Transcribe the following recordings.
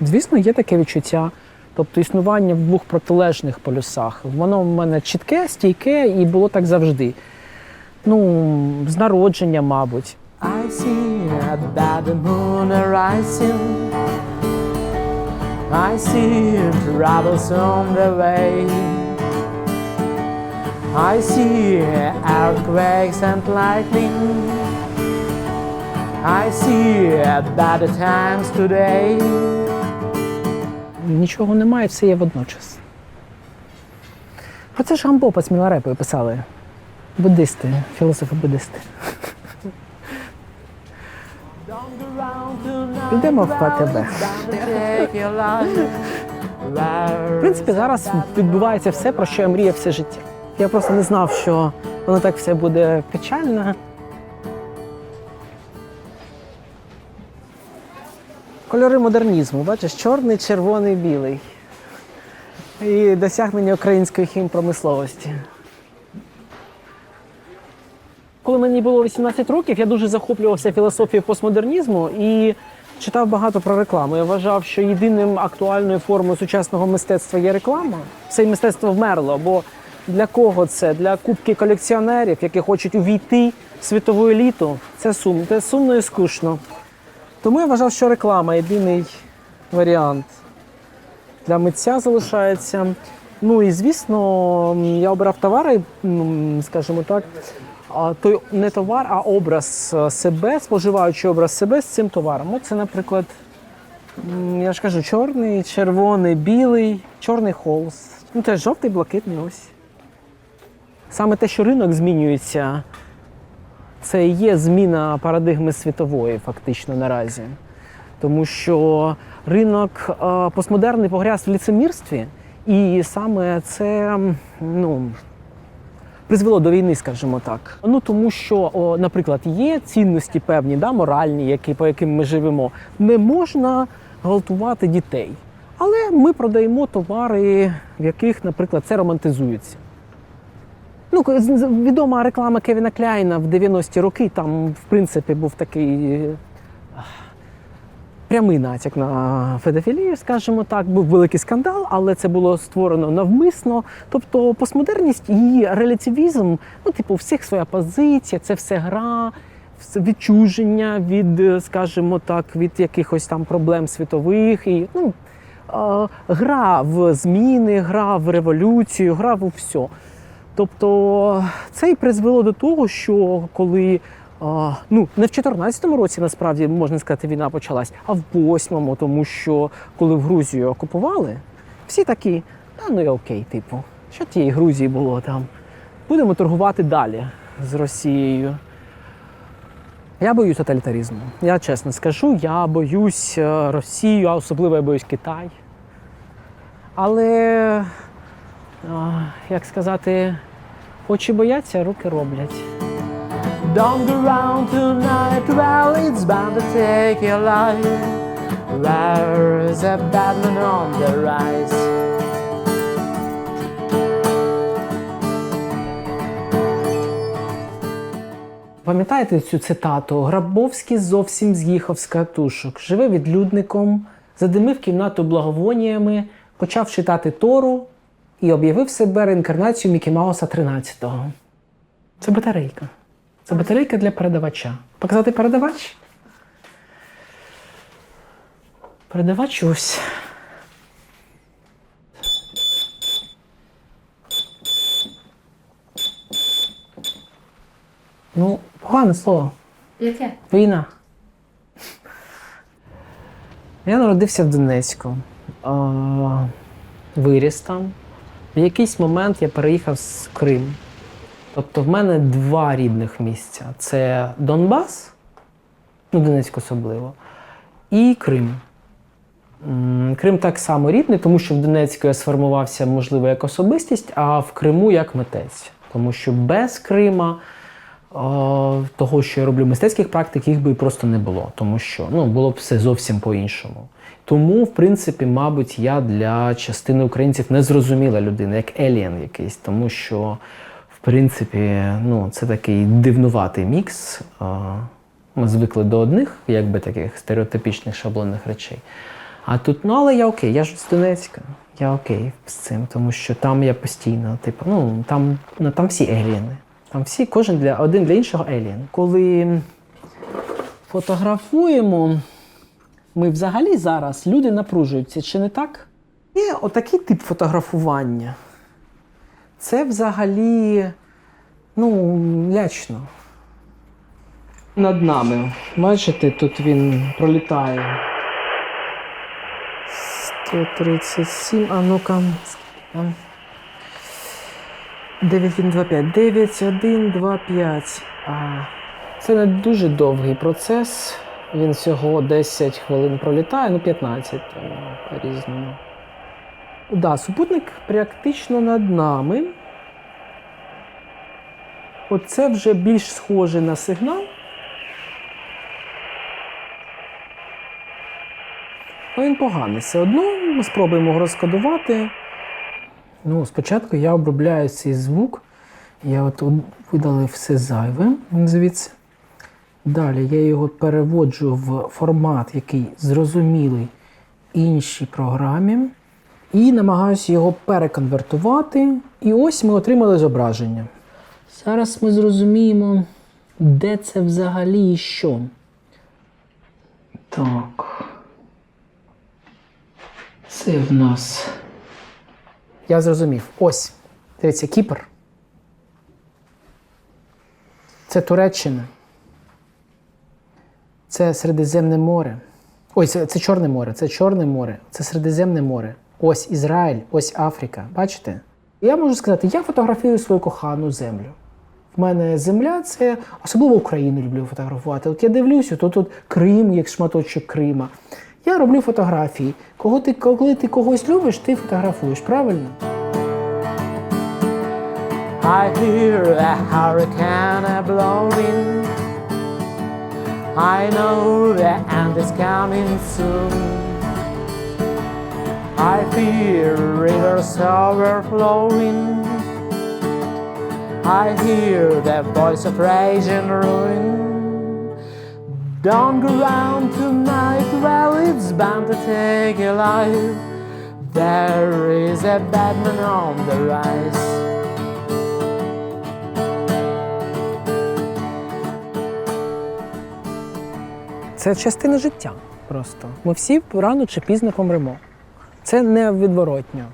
Звісно, є таке відчуття. Тобто існування в двох протилежних полюсах. Воно в мене чітке, стійке і було так завжди. Ну, з народження, мабуть. I see that the moon rising. I see earthquakes and lightning. I see bad times today. Нічого немає, все є водночас. Про це ж Гамбо з Міларепою писали. Буддисти, філософи-буддисти. Підемо в ПТБ. В принципі, зараз відбувається все, про що я мріяв все життя. Я просто не знав, що воно так все буде печально. Кольори модернізму, бачиш, чорний, червоний, білий. І досягнення української хімпромисловості. Коли мені було 18 років, я дуже захоплювався філософією постмодернізму і читав багато про рекламу. Я вважав, що єдиним актуальною формою сучасного мистецтва є реклама. Все мистецтво вмерло. Бо для кого це? Для кубки колекціонерів, які хочуть увійти в світову еліту. Це сумно, це сумно і скучно. Тому я вважав, що реклама єдиний варіант для митця залишається. Ну і звісно, я обирав товари, скажімо так, той не товар, а образ е, себе, споживаючи образ себе з цим товаром. Це, наприклад, я ж кажу, чорний, червоний, білий, чорний холст. Ну, теж жовтий, блакитний ось. Саме те, що ринок змінюється, це є зміна парадигми світової, фактично наразі. Тому що ринок е, постмодерний погряз в ліцемірстві, і саме це ну, призвело до війни, скажімо так. Ну тому що, наприклад, є цінності певні, да, моральні, які, по яким ми живемо. Не можна гвалтувати дітей. Але ми продаємо товари, в яких, наприклад, це романтизується. Ну, відома реклама Кевіна Кляйна в 90-ті роки, там, в принципі, був такий е, прямий натяк на педофілію, скажімо так, був великий скандал, але це було створено навмисно. Тобто постмодерність і релятивізм, ну, типу, всіх своя позиція, це все гра, відчуження від, е, скажімо так, від якихось там проблем світових. І, ну, е, гра в зміни, гра в революцію, гра в все. Тобто це і призвело до того, що коли ну не в 14-му році насправді можна сказати, війна почалась, а в 8-му, тому що коли в Грузію окупували, всі такі, та ну і окей, типу, що тієї Грузії було там? Будемо торгувати далі з Росією. Я боюсь тоталітаризму. Я чесно скажу, я боюсь е, Росію, а особливо я боюсь Китай. Але як сказати, очі бояться, руки роблять. Don't go round tonight, well, it's bound to take your life. There's a bad man on the rise. Пам'ятаєте цю цитату? Грабовський зовсім з'їхав з катушок, живе відлюдником, задимив кімнату благовоніями, почав читати Тору і об'явив себе реінкарнацію Мікі Мауса 13-го. Це батарейка. Це батарейка для передавача. Показати передавач? Передавач ось. Ну, погане слово. Яке? Війна. Я народився в Донецьку. Виріс там. В якийсь момент я переїхав з Крим. Тобто в мене два рідних місця: це Донбас, ну, Донецьк особливо, і Крим. Крим так само рідний, тому що в Донецьку я сформувався, можливо, як особистість, а в Криму як митець. Тому що без Крима того, що я роблю мистецьких практик, їх би просто не було, тому що ну, було б все зовсім по-іншому. Тому, в принципі, мабуть, я для частини українців незрозуміла людина, як елієн якийсь, тому що, в принципі, ну, це такий дивнуватий мікс. Ми звикли до одних, якби таких стереотипічних шаблонних речей. А тут, ну але я окей, я ж з Донецька. Я окей з цим, тому що там я постійно, типу, ну там, ну, там всі еліни. Там всі, кожен для один для іншого елін. Коли фотографуємо, ми взагалі зараз люди напружуються, чи не так? Є отакий тип фотографування. Це взагалі ну, лячно. Над нами. Бачите, тут він пролітає. 137, а ну-ка. Там. 9125. 9125. А, це не дуже довгий процес. Він всього 10 хвилин пролітає, ну 15 там, по-різному. Да, супутник практично над нами. Оце вже більш схоже на сигнал. Ну, він поганий. Все одно ми спробуємо розкодувати. Ну, спочатку я обробляю цей звук. Я от видалив все зайве звідси. Далі я його переводжу в формат, який зрозумілий іншій програмі. І намагаюся його переконвертувати. І ось ми отримали зображення. Зараз ми зрозуміємо, де це взагалі і що. Так. Це в нас. Я зрозумів. Ось. Дивіться, Кіпр. Це Туреччина. Це Середземне море. Ой, це, це Чорне море, це Чорне море, це Середземне море. Ось Ізраїль, ось Африка. Бачите? Я можу сказати, я фотографую свою кохану землю. В мене земля це особливо Україну люблю фотографувати. От я дивлюся, то тут Крим, як шматочок Крима. Я роблю фотографії. Кого ти, коли ти когось любиш, ти фотографуєш, правильно? I hear a hurricane a blowing. I know the end is coming soon. I fear rivers overflowing. I hear the voice of rage and ruin. Don't go round tonight, well, it's bound to take your life. There is a bad man on the rise. Це частина життя просто. Ми всі рано чи пізно помремо. Це невідворотньо.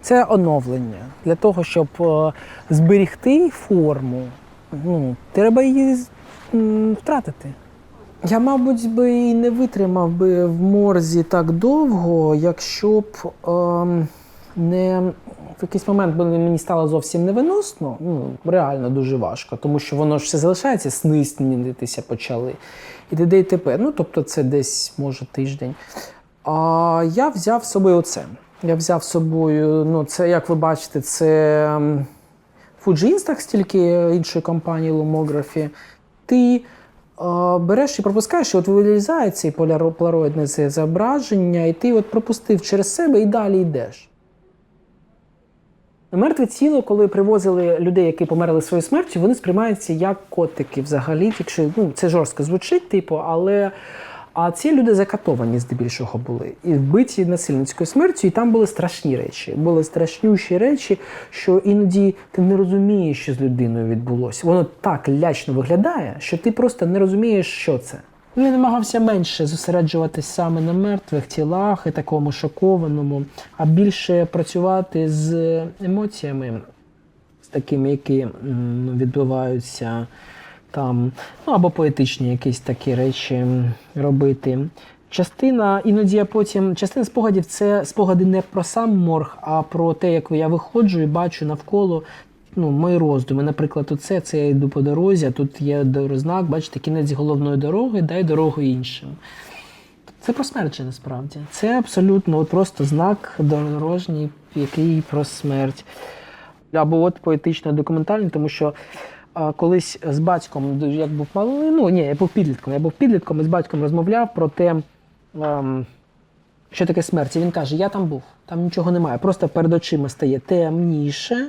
Це оновлення. Для того, щоб е, зберігти форму, ну, треба її втратити. Я, мабуть, би і не витримав би в морзі так довго, якщо б ем, не в якийсь момент мені стало зовсім невиносно, ну, реально дуже важко, тому що воно ж все залишається, сни снідитися почали. І т.д. і т.п. Ну, тобто це десь, може, тиждень. А я взяв з собою оце. Я взяв з собою, ну, це, як ви бачите, це ем, Fuji Instax, тільки іншої компанії Lomography. Ти е, береш і пропускаєш, і от вилізає цей полароїдне це зображення, і ти от пропустив через себе і далі йдеш. Мертве тіло, коли привозили людей, які померли своєю смертю, вони сприймаються як котики взагалі. Якщо ну, це жорстко звучить, типу, але а ці люди закатовані здебільшого були і вбиті насильницькою смертю, і там були страшні речі. Були страшнющі речі, що іноді ти не розумієш, що з людиною відбулося. Воно так лячно виглядає, що ти просто не розумієш, що це. Ну, я намагався менше зосереджуватись саме на мертвих тілах і такому шокованому, а більше працювати з емоціями, з такими, які відбуваються там, ну або поетичні якісь такі речі робити. Частина, іноді я потім, частина спогадів це спогади не про сам морг, а про те, як я виходжу і бачу навколо ну, мої роздуми. Наприклад, оце це я йду по дорозі, а тут є дорознак, бачите, кінець головної дороги, дай дорогу іншим. Це про смерть насправді. Це абсолютно от просто знак дорожній, який про смерть. Або от поетично документальний, тому що колись з батьком, як був малий, ну ні, я був підлітком. Я був підлітком і з батьком розмовляв про те, ем, що таке смерть. І він каже: Я там був, там нічого немає. Просто перед очима стає темніше,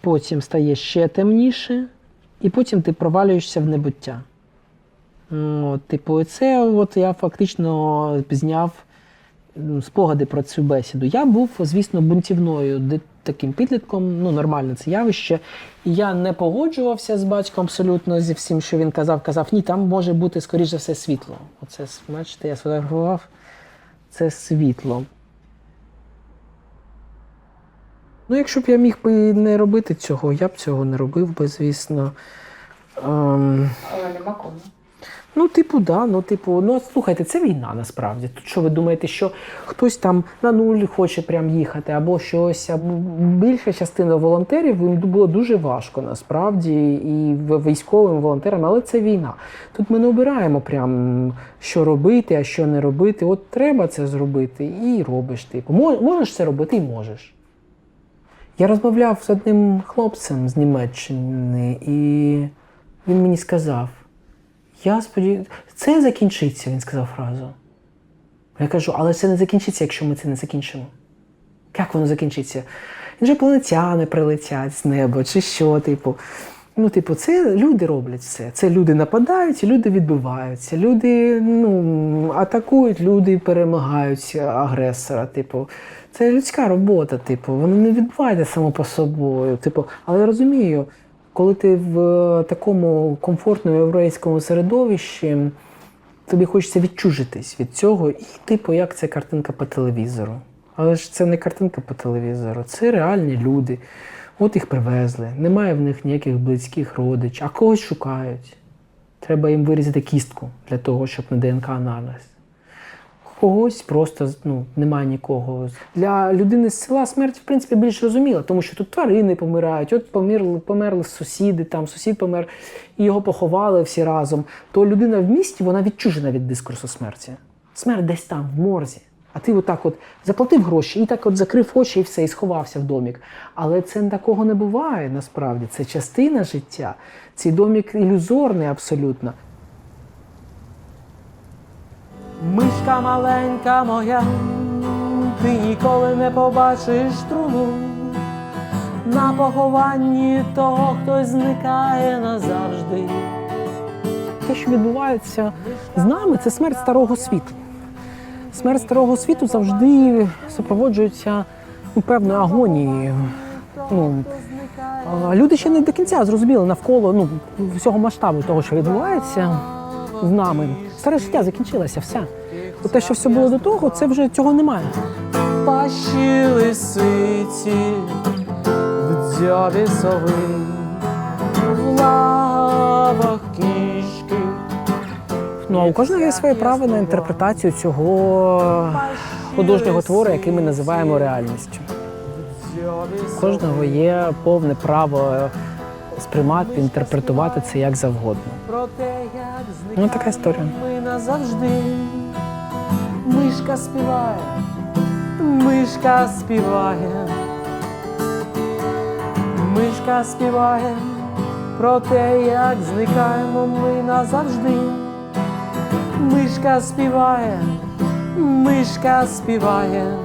потім стає ще темніше, і потім ти провалюєшся в небуття. От, типу, це от я фактично зняв спогади про цю бесіду. Я був, звісно, бунтівною ди- таким підлітком, ну нормальне це явище. І я не погоджувався з батьком абсолютно зі всім, що він казав. Казав, ні, там може бути, скоріш за все, світло. Оце, бачите, я сфотографував це світло. Ну, якщо б я міг би не робити цього, я б цього не робив би, звісно. Ем, Але нема кому. Ну, типу, да, ну, типу, ну слухайте, це війна насправді. Тут що ви думаєте, що хтось там на нуль хоче прям їхати, або щось, або більша частина волонтерів їм було дуже важко насправді, і військовим волонтерам, але це війна. Тут ми не обираємо прям, що робити, а що не робити. От треба це зробити, і робиш. Типу, можеш це робити і можеш. Я розмовляв з одним хлопцем з Німеччини, і він мені сказав. Я сподіваюся, це закінчиться, він сказав фразу. Я кажу, але це не закінчиться, якщо ми це не закінчимо. Як воно закінчиться? Інопланетяни прилетять з неба, чи що, типу. Ну, типу, це люди роблять все. Це люди нападають, люди відбиваються. Люди ну, атакують, люди перемагають агресора. Типу, це людська робота, типу, воно не відбувається само по собою. Типу, але я розумію, коли ти в такому комфортному єврейському середовищі, тобі хочеться відчужитись від цього, і типу, як це картинка по телевізору. Але ж це не картинка по телевізору, це реальні люди. От їх привезли, немає в них ніяких близьких родичів, а когось шукають. Треба їм вирізати кістку для того, щоб на ДНК-аналіз. Когось просто ну, немає нікого. Для людини з села смерть, в принципі, більш розуміла, тому що тут тварини помирають, от померли, померли сусіди, там сусід помер, і його поховали всі разом. То людина в місті вона відчужена від дискурсу смерті. Смерть десь там, в морзі. А ти отак от заплатив гроші і так от закрив очі і все, і сховався в домік. Але це такого не буває насправді. Це частина життя. Цей домік ілюзорний абсолютно. Мишка маленька моя, ти ніколи не побачиш труну. На похованні того, хтось зникає назавжди. Те, що відбувається з нами, це смерть старого світу. Смерть старого світу завжди супроводжується ну, певною агонією. Ну, люди ще не до кінця зрозуміли навколо ну, всього масштабу того, що відбувається з нами. Старе життя закінчилося, все. От те, що все було до того, це вже цього немає. Пащі лисиці, в дзьобі сови, в лавах кішки. Ну, а у кожного є своє право на інтерпретацію цього художнього твору, який ми називаємо реальністю. У кожного є повне право сприймати, інтерпретувати це як завгодно. Ну, така історія. Ми назавжди. Мишка співає, мишка співає, мишка співає про те, як зникаємо ми назавжди. Мишка співає, мишка співає